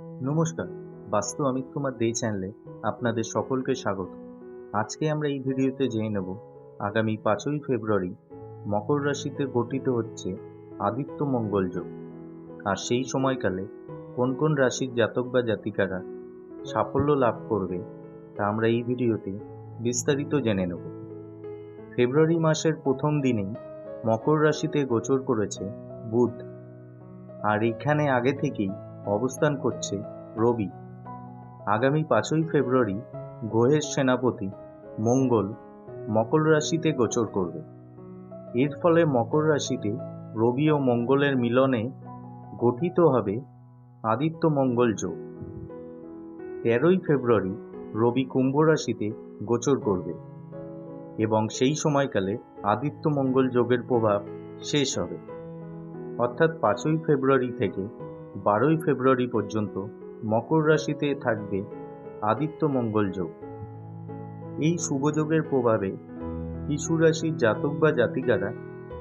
নমস্কার, বাস্তু অমিত কুমার দে চ্যানেলে আপনাদের সকলকে স্বাগত। আজকে আমরা এই ভিডিওতে জেনে নেব, আগামী পাঁচই ফেব্রুয়ারি মকর রাশিতে গঠিত হচ্ছে আদিত্য মঙ্গল যোগ। আর সেই সময়কালে কোন কোন রাশির জাতক বা জাতিকারা সাফল্য লাভ করবে তা আমরা এই ভিডিওতে বিস্তারিত জেনে নেব। ফেব্রুয়ারি মাসের প্রথম দিনেই মকর রাশিতে গোচর করেছে বুধ। আর এখানে আগে থেকেই অবস্থান করছে রবি। আগামী পাঁচই ফেব্রুয়ারি গ্রহের সেনাপতি মঙ্গল মকর রাশিতে গোচর করবে। এর ফলে মকর রাশিতে রবি ও মঙ্গলের মিলনে গঠিত হবে আদিত্য মঙ্গল যোগ। তেরোই ফেব্রুয়ারি রবি কুম্ভ রাশিতে গোচর করবে এবং সেই সময়কালে আদিত্য মঙ্গল যোগের প্রভাব শেষ হবে। অর্থাৎ পাঁচই ফেব্রুয়ারি থেকে বারোই ফেব্রুয়ারি পর্যন্ত মকর রাশিতে থাকবে আদিত্য মঙ্গল যোগ। এই শুভযোগের প্রভাবে কিছু রাশির জাতক বা জাতিকারা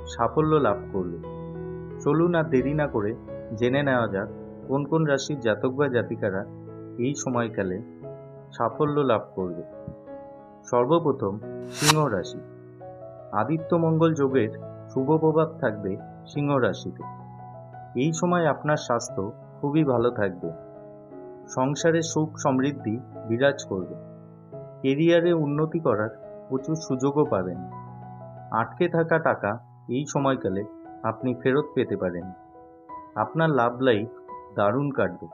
সাফল্য লাভ করবে। চলুন আর দেরি না করে জেনে নেওয়া যাক কোন কোন রাশির জাতক বা জাতিকারা এই সময়কালে সাফল্য লাভ করবে। সর্বপ্রথম সিংহ রাশি। আদিত্য মঙ্গল যোগের শুভ প্রভাব থাকবে সিংহ রাশিতে। এই সময় আপনার স্বাস্থ্য খুবই ভালো থাকবে। সংসারে সুখ সমৃদ্ধি বিরাজ করবে। কেরিয়ারে উন্নতি করার প্রচুর সুযোগও পাবেন। আটকে থাকা টাকা এই সময়কালে আপনি ফেরত পেতে পারেন। আপনার লাভ লাইফ দারুণ কাটবে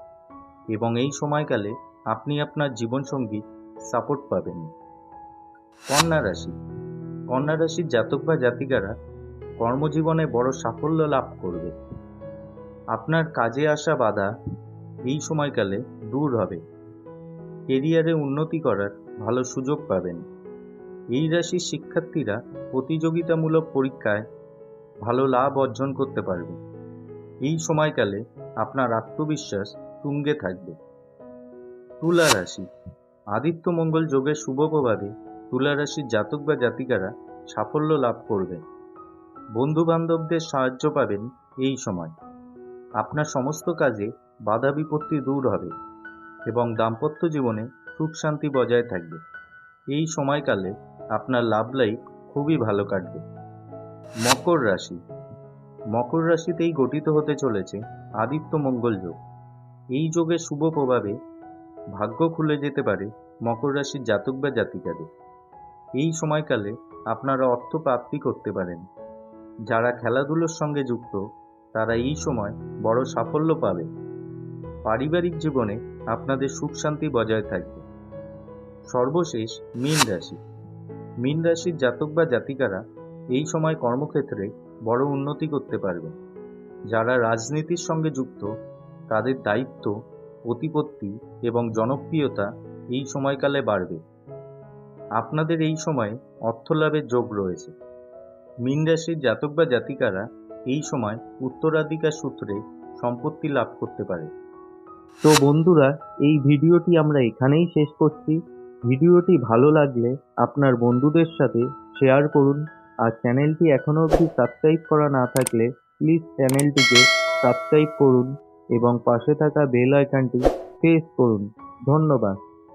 এবং এই সময়কালে আপনি আপনার জীবনসঙ্গী সাপোর্ট পাবেন। কন্যা রাশি। কন্যা রাশির জাতক বা জাতিকারা কর্মজীবনে বড় সাফল্য লাভ করবে। আপনার কাজে আসা বাধা এই সময়কালে দূর হবে। কেরিয়ারে উন্নতি করার ভালো সুযোগ পাবেন। এই রাশির শিক্ষার্থীরা প্রতিযোগিতামূলক পরীক্ষায় ভালো লাভ অর্জন করতে পারবে। এই সময়কালে আপনার আত্মবিশ্বাস তুঙ্গে থাকবে। তুলা রাশি। আদিত্য মঙ্গল যোগের শুভ প্রভাবে তুলা রাশির জাতক বা জাতিকারা সাফল্য লাভ করবে। বন্ধু বান্ধবদের সাহায্য পাবেন এই সময়। আপনার সমস্ত কাজে বাধা বিপত্তি দূর হবে এবং দাম্পত্য জীবনে সুখ শান্তি বজায় থাকবে। এই সময়কালে আপনার লাভ লাইফ খুবই ভালো কাটবে। মকর রাশি। মকর রাশিতেই গঠিত হতে চলেছে আদিত্য মঙ্গল যোগ। এই যোগের শুভ প্রভাবে ভাগ্য খুলে যেতে পারে মকর রাশির জাতক বা জাতিকাদের। এই সময়কালে আপনারা অর্থ প্রাপ্তি করতে পারেন। যারা খেলাধুলোর সঙ্গে যুক্ত তারা এই সময় বড় সাফল্য পাবে। পারিবারিক জীবনে আপনাদের সুখ শান্তি বজায় থাকবে। সর্বশেষ মীন রাশি। মীন রাশির জাতক বা জাতিকারা এই সময় কর্মক্ষেত্রে বড় উন্নতি করতে পারবে যারা রাজনীতির সঙ্গে যুক্ত, তাদের দায়িত্ব, প্রতিপত্তি এবং জনপ্রিয়তা এই সময়কালে বাড়বে। আপনাদের এই সময়ে অর্থলাভের যোগ রয়েছে। মীন রাশির জাতক বা জাতিকারা এই সময় উত্তরাধিকার সূত্রে সম্পত্তি লাভ করতে পারে। তো বন্ধুরা, এই ভিডিওটি আমরা এখানেই শেষ করছি। ভিডিওটি ভালো লাগলে আপনার বন্ধুদের সাথে শেয়ার করুন। আর চ্যানেলটি এখনও অবধি সাবস্ক্রাইব করা না থাকলে প্লিজ চ্যানেলটিকে সাবস্ক্রাইব করুন এবং পাশে থাকা বেল আইকনটি প্রেস করুন। ধন্যবাদ।